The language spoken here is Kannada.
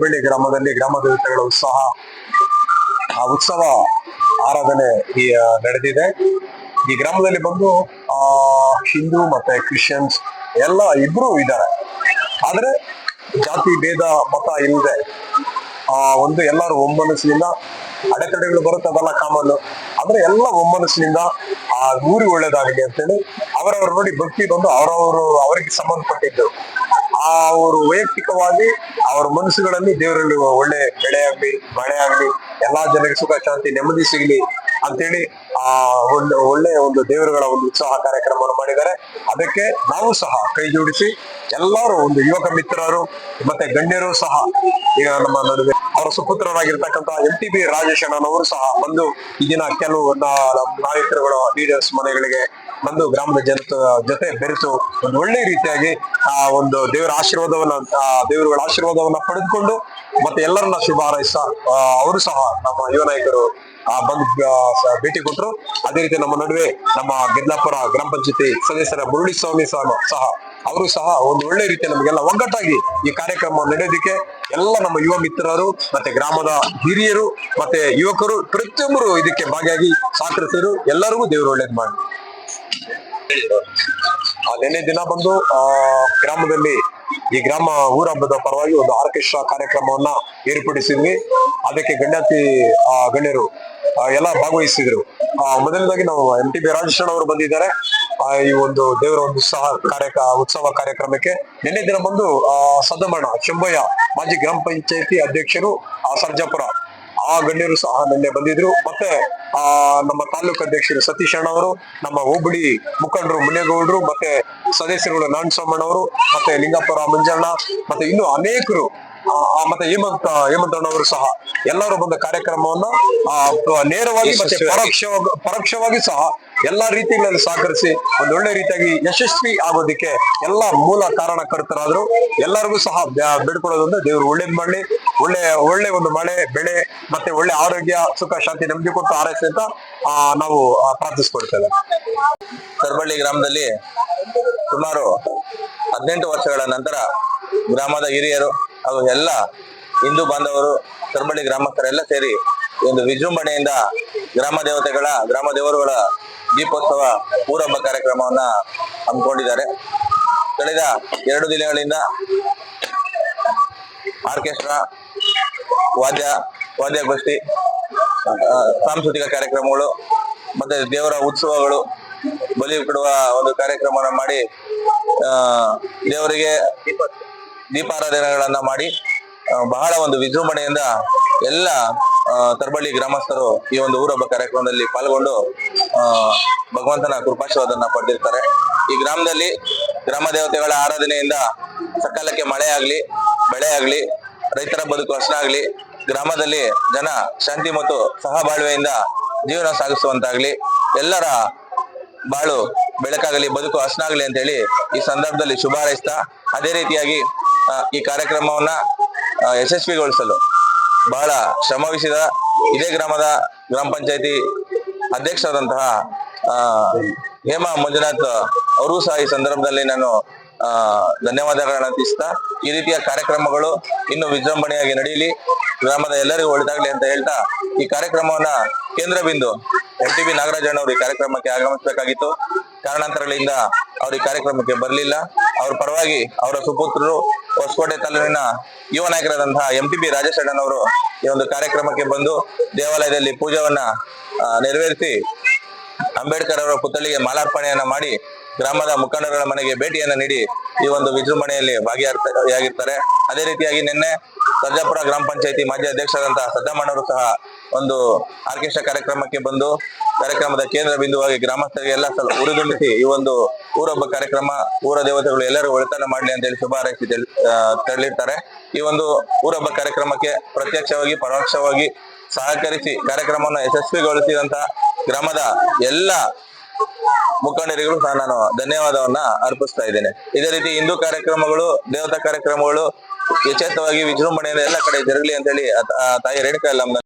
ತರಬಳ್ಳಿ ಗ್ರಾಮದಲ್ಲಿ ಗ್ರಾಮ ದೇವತೆಗಳ ಉತ್ಸಾಹ ಆ ಉತ್ಸವ ಆರಾಧನೆ ಈ ನಡೆದಿದೆ. ಈ ಗ್ರಾಮದಲ್ಲಿ ಬಂದು, ಆ, ಹಿಂದೂ ಮತ್ತೆ ಕ್ರಿಶ್ಚಿಯನ್ಸ್ ಎಲ್ಲ ಇಬ್ರು ಇದ್ದಾರೆ. ಆದ್ರೆ ಜಾತಿ ಭೇದ ಮತ ಇಲ್ಲದೆ ಆ, ಒಂದು ಎಲ್ಲರೂ ಒಮ್ಮನಸ್ಸಿನಿಂದ ಅಡೆತಡೆಗಳು ಬರುತ್ತದಲ್ಲ ಕಾಮನ್. ಆದ್ರೆ ಎಲ್ಲ ಒಮ್ಮನಸ್ಸಿನಿಂದ ಆ ಊರಿಗೆ ಒಳ್ಳೇದಾಗಲಿ ಅಂತೇಳಿ ಅವರವರು ನೋಡಿ ಭಕ್ತಿ ಬಂದು ಅವರವರು ಅವರಿಗೆ ಸಂಬಂಧಪಟ್ಟಿದ್ದು. ಅವರು ವೈಯಕ್ತಿಕವಾಗಿ ಅವರ ಮನಸ್ಸುಗಳಲ್ಲಿ ದೇವರಲ್ಲಿ ಒಳ್ಳೆ ಬೆಳೆ ಆಗ್ಲಿ, ಮಳೆ ಆಗ್ಲಿ, ಎಲ್ಲಾ ಜನರಿಗೆ ಸುಖ, ಶಾಂತಿ, ನೆಮ್ಮದಿ ಸಿಗಲಿ. ಅಂತೇಳಿ, ಆ ಒಂದು ಒಳ್ಳೆಯ ಒಂದು ದೇವರುಗಳ ಒಂದು ಉತ್ಸಾಹ ಕಾರ್ಯಕ್ರಮವನ್ನು ಮಾಡಿದ್ದಾರೆ. ಅದಕ್ಕೆ ನಾವು ಸಹ ಕೈ ಜೋಡಿಸಿ ಎಲ್ಲರೂ ಒಂದು ಯುವಕ ಮಿತ್ರರು ಮತ್ತೆ ಗಣ್ಯರು ಸಹ ಈಗ ನಮ್ಮ ನಡುವೆ ಅವರ ಸುಪುತ್ರರಾಗಿರ್ತಕ್ಕಂತಹ ಎಂ ಟಿ ಬಿ ರಾಜೇಶ್ ಅಣ್ಣನವರು ಸಹ ಬಂದು ಈ ದಿನ ಕೆಲವು ನಾಯಕರುಗಳು ಲೀಡರ್ಸ್ ಮನೆಗಳಿಗೆ ಬಂದು ಗ್ರಾಮದ ಜನತ, ಜೊತೆ ಬೆರೆತು ಒಂದು ಒಳ್ಳೆ ರೀತಿಯಾಗಿ ಆ ಒಂದು ದೇವರ ಆಶೀರ್ವಾದವನ್ನ ದೇವರುಗಳ ಆಶೀರ್ವಾದವನ್ನ ಪಡೆದುಕೊಂಡು ಮತ್ತೆ ಎಲ್ಲರನ್ನ ಶುಭ ಹಾರೈಸ್ತಾ ಆ, ಅವರು ಸಹ ನಮ್ಮ ಯುವ ನಾಯಕರು ಬಂದು ಭೇಟಿ ಕೊಟ್ಟರು ಅದೇ ರೀತಿ ನಮ್ಮ ನಡುವೆ ನಮ್ಮ ಗೆದ್ಲಾಪುರ ಗ್ರಾಮ ಪಂಚಾಯತಿ ಸದಸ್ಯರ ಮುರುಳಿ ಸ್ವಾಮಿ ಸಹ ಅವರು ಸಹ ಒಂದು ಒಳ್ಳೆ ರೀತಿ ನಮಗೆಲ್ಲ ಒಗ್ಗಟ್ಟಾಗಿ ಈ ಕಾರ್ಯಕ್ರಮ ನಡೆಯೋದಕ್ಕೆ ಎಲ್ಲ ನಮ್ಮ ಯುವ ಮಿತ್ರರು ಮತ್ತೆ ಗ್ರಾಮದ ಹಿರಿಯರು ಮತ್ತೆ ಯುವಕರು ಪ್ರತಿಯೊಬ್ಬರು ಇದಕ್ಕೆ ಭಾಗಿಯಾಗಿ ಸಹಕರಿಸಿದ್ರು. ಎಲ್ಲರಿಗೂ ದೇವರು ಒಳ್ಳೇದ್ ಮಾಡಿ ನಿನ್ನೆ ದಿನ ಬಂದು ಆ ಗ್ರಾಮದಲ್ಲಿ ಈ ಗ್ರಾಮ ಊರ ಹಬ್ಬದ ಪರವಾಗಿ ಒಂದು ಆರ್ಕೆಸ್ಟ್ರಾ ಕಾರ್ಯಕ್ರಮವನ್ನ ಏರ್ಪಡಿಸಿದ್ವಿ. ಅದಕ್ಕೆ ಗಣ್ಯಾತಿ, ಆ, ಗಣ್ಯರು ಎಲ್ಲ ಭಾಗವಹಿಸಿದ್ರು. ಆ, ಮೊದಲನೇದಾಗಿ ನಾವು ಎಂ ಟಿ ಬಿ ರಾಜೇಶ್ವರ ಅವರು ಬಂದಿದ್ದಾರೆ. ಈ ಒಂದು ದೇವರ ಒಂದು ಉತ್ಸಾಹ ಕಾರ್ಯಕ, ಉತ್ಸವ ಕಾರ್ಯಕ್ರಮಕ್ಕೆ. ನಿನ್ನೆ ದಿನ ಬಂದು ಸದಮಣ ಶಂಭಯ್ಯ, ಮಾಜಿ ಗ್ರಾಮ ಪಂಚಾಯತಿ ಅಧ್ಯಕ್ಷರು ಸರ್ಜಾಪುರ ಆ ಗಣ್ಯರು ಸಹ ನಿನ್ನೆ ಬಂದಿದ್ರು. ಮತ್ತೆ, ಆ, ನಮ್ಮ ತಾಲೂಕು ಅಧ್ಯಕ್ಷರು ಸತೀಶ್ ಅಣ್ಣವರು ನಮ್ಮ ಹೋಬಳಿ ಮುಖಂಡರು ಮುನೇಗೌಡರು ಮತ್ತೆ ಸದಸ್ಯರುಗಳು ನಾರಾಯಣ ಸೋಮಣ್ಣವರು ಮತ್ತೆ ಲಿಂಗಪ್ಪರ ಮಂಜಣ್ಣ, ಮತ್ತೆ ಇನ್ನು ಅನೇಕರು ಮತ್ತೆ ಹೇಮಂತ್ ಹೇಮಂತ್ ಅವರು ಸಹ ಎಲ್ಲರೂ ಬಂದ ಕಾರ್ಯಕ್ರಮವನ್ನ ಆ, ನೇರವಾಗಿ ಮತ್ತೆ ಪರೋಕ್ಷ ಪರೋಕ್ಷವಾಗಿ ಸಹ ಎಲ್ಲಾ ರೀತಿಗಳಲ್ಲಿ ಸಹಕರಿಸಿ ಒಂದು ಒಳ್ಳೆ ರೀತಿಯಾಗಿ ಯಶಸ್ವಿ ಆಗೋದಿಕ್ಕೆ ಎಲ್ಲಾ ಮೂಲ ಕಾರಣಕರ್ತರಾದ್ರು. ಎಲ್ಲರಿಗೂ ಸಹ ಬೇಡ್ಕೊಳ್ಳೋದಂದ್ರೆ ದೇವರು ಒಳ್ಳೇದ್ ಮಾಡಲಿ. ಒಳ್ಳೆ ಒಳ್ಳೆ ಒಂದು ಮಳೆ ಬೆಳೆ ಮತ್ತೆ ಒಳ್ಳೆ ಆರೋಗ್ಯ ಸುಖ ಶಾಂತಿ ನೆಮ್ಮದಿ ಕೊಟ್ಟು ಆರೈಸಿ ಅಂತ ಆ, ನಾವು ಪ್ರಾರ್ಥಿಸ್ಕೊಳ್ತೇವೆ ಸರ್ಬಳ್ಳಿ ಗ್ರಾಮದಲ್ಲಿ ಸುಮಾರು ಹದಿನೆಂಟು ವರ್ಷಗಳ ನಂತರ ಗ್ರಾಮದ ಹಿರಿಯರು ಹಾಗೂ ಎಲ್ಲ ಹಿಂದೂ ಬಾಂಧವರು ತರಬಳ್ಳಿ ಗ್ರಾಮಸ್ಥರೆಲ್ಲ ಸೇರಿ ಒಂದು ವಿಜೃಂಭಣೆಯಿಂದ ಗ್ರಾಮ ದೇವತೆಗಳ, ಗ್ರಾಮ ದೇವರುಗಳ ದೀಪೋತ್ಸವ ಪೂರಂಭ ಕಾರ್ಯಕ್ರಮವನ್ನ ಹಮ್ಮಿಕೊಂಡಿದ್ದಾರೆ. ಕಳೆದ ಎರಡು ದಿನಗಳಿಂದ ಆರ್ಕೆಸ್ಟ್ರಾ, ವಾದ್ಯ, ವಾದ್ಯಗೋಷ್ಠಿ ಸಾಂಸ್ಕೃತಿಕ ಕಾರ್ಯಕ್ರಮಗಳು, ಮತ್ತೆ ದೇವರ ಉತ್ಸವಗಳು, ಬಲಿ ಕೊಡುವ ಒಂದು ಕಾರ್ಯಕ್ರಮವನ್ನು ಮಾಡಿ ದೇವರಿಗೆ ದೀಪಾರಾಧನೆಗಳನ್ನ ಮಾಡಿ ಬಹಳ ಒಂದು ವಿಜೃಂಭಣೆಯಿಂದ ಎಲ್ಲ ತರಬಳ್ಳಿ ಗ್ರಾಮಸ್ಥರು ಈ ಒಂದು ಊರಹಬ್ಬ ಕಾರ್ಯಕ್ರಮದಲ್ಲಿ ಪಾಲ್ಗೊಂಡು ಭಗವಂತನ ಕೃಪಾಶೀರ್ವಾದನ್ನ ಪಡೆದಿರ್ತಾರೆ. ಈ ಗ್ರಾಮದಲ್ಲಿ ಗ್ರಾಮ ದೇವತೆಗಳ ಆರಾಧನೆಯಿಂದ ಸಕಾಲಕ್ಕೆ ಮಳೆ ಆಗ್ಲಿ, ಬೆಳೆ ಆಗ್ಲಿ, ರೈತರ ಬದುಕು ಹಸನಾಗ್ಲಿ ಗ್ರಾಮದಲ್ಲಿ ಜನ ಶಾಂತಿ ಮತ್ತು ಸಹಬಾಳ್ವೆಯಿಂದ ಜೀವನ ಸಾಗಿಸುವಂತಾಗ್ಲಿ, ಎಲ್ಲರ ಬಾಳು ಬೆಳಕಾಗಲಿ, ಬದುಕು ಹಸನಾಗ್ಲಿ ಅಂತ ಹೇಳಿ ಈ ಸಂದರ್ಭದಲ್ಲಿ ಶುಭ ಹಾರೈಸ್ತಾ, ಅದೇ ರೀತಿಯಾಗಿ ಈ ಕಾರ್ಯಕ್ರಮವನ್ನ ಯಶಸ್ವಿಗೊಳಿಸಲು ಬಹಳ ಶ್ರಮವಹಿಸಿದ ಇದೇ ಗ್ರಾಮದ ಗ್ರಾಮ ಪಂಚಾಯತಿ ಅಧ್ಯಕ್ಷರಾದಂತಹ ಹೇಮಾ ಮಂಜುನಾಥ್ ಅವರು ಸಹ ಈ ಸಂದರ್ಭದಲ್ಲಿ ನಾನು ಧನ್ಯವಾದಗಳನ್ನ ಅರ್ಪಿಸ್ತಾ ಈ ರೀತಿಯ ಕಾರ್ಯಕ್ರಮಗಳು ಇನ್ನು ವಿಜೃಂಭಣೆಯಾಗಿ ನಡೆಯಲಿ. ಗ್ರಾಮದ ಎಲ್ಲರಿಗೂ ಒಳಿತಾಗ್ಲಿ ಅಂತ ಹೇಳ್ತಾ, ಈ ಕಾರ್ಯಕ್ರಮವನ್ನ ಕೇಂದ್ರ ಬಿಂದು ಎಲ್ ಟಿ ಬಿ ನಾಗರಾಜಣ್ಣ ಅವರು ಈ ಕಾರ್ಯಕ್ರಮಕ್ಕೆ ಆಗಮಿಸಬೇಕಾಗಿತ್ತು. ಕಾರಣಾಂತರಗಳಿಂದ ಅವರು ಈ ಕಾರ್ಯಕ್ರಮಕ್ಕೆ ಬರಲಿಲ್ಲ. ಅವರ ಪರವಾಗಿ ಅವರ ಸುಪುತ್ರರು ಹೊಸಕೋಟೆ ತಾಲೂಕಿನ ಯುವ ನಾಯಕರಾದಂತಹ ಎಂ ಟಿ ಬಿ ರಾಜೇಶಣ್ಣನ್ ಅವರು ಈ ಒಂದು ಕಾರ್ಯಕ್ರಮಕ್ಕೆ ಬಂದು ದೇವಾಲಯದಲ್ಲಿ ಪೂಜೆವನ್ನ ನೆರವೇರಿಸಿ ಅಂಬೇಡ್ಕರ್ ಅವರ ಪುತ್ಥಳಿಗೆ ಮಾಲಾರ್ಪಣೆಯನ್ನ ಮಾಡಿ ಗ್ರಾಮದ ಮುಖಂಡರ ಮನೆಗೆ ಭೇಟಿಯನ್ನ ನೀಡಿ ಈ ಒಂದು ವಿಜೃಂಭಣೆಯಲ್ಲಿ ಭಾಗಿಯಾಗಿರ್ತಾರೆ ಅದೇ ರೀತಿಯಾಗಿ ನಿನ್ನೆ ಸರ್ಜಾಪುರ ಗ್ರಾಮ ಪಂಚಾಯತಿ ಮಾಜಿ ಅಧ್ಯಕ್ಷರಾದಂತಹ ಸದ್ದಮ್ಮನವರು ಸಹ ಒಂದು ಆರ್ಕೆಸ್ಟ್ರಾ ಕಾರ್ಯಕ್ರಮಕ್ಕೆ ಬಂದು ಕಾರ್ಯಕ್ರಮದ ಕೇಂದ್ರ ಬಿಂದುವಾಗಿ ಗ್ರಾಮಸ್ಥರಿಗೆ ಎಲ್ಲ ಸಲ ಉರಿದುಂಬಿಸಿ ಈ ಒಂದು ಊರೊಬ್ಬ ಕಾರ್ಯಕ್ರಮ, ಊರ ದೇವತೆಗಳು ಎಲ್ಲರೂ ಒಳಿತನ ಮಾಡಲಿ ಅಂತ ಹೇಳಿ ಶುಭ ಹಾರೈಸಿ ತೆರಳಿರ್ತಾರೆ. ಈ ಒಂದು ಊರೊಬ್ಬ ಕಾರ್ಯಕ್ರಮಕ್ಕೆ ಪ್ರತ್ಯಕ್ಷವಾಗಿ, ಪರೋಕ್ಷವಾಗಿ ಸಹಕರಿಸಿ ಕಾರ್ಯಕ್ರಮವನ್ನು ಯಶಸ್ವಿಗೊಳಿಸಿದಂತಹ ಗ್ರಾಮದ ಎಲ್ಲ ಮುಖಂಡರಿಗೂ ಸಹ ನಾನು ಧನ್ಯವಾದವನ್ನ ಅರ್ಪಿಸ್ತಾ ಇದ್ದೇನೆ. ಇದೇ ರೀತಿ ಹಿಂದೂ ಕಾರ್ಯಕ್ರಮಗಳು, ದೇವತಾ ಕಾರ್ಯಕ್ರಮಗಳು ಯಥೇಚ್ಛವಾಗಿ ವಿಜೃಂಭಣೆಯಿಂದ ಎಲ್ಲ ಕಡೆ ಜರಗಲಿ ಅಂತ ಹೇಳಿ ತಾಯಿ ರೇಣುಕಾ ಎಲ್ಲಮ್ಮ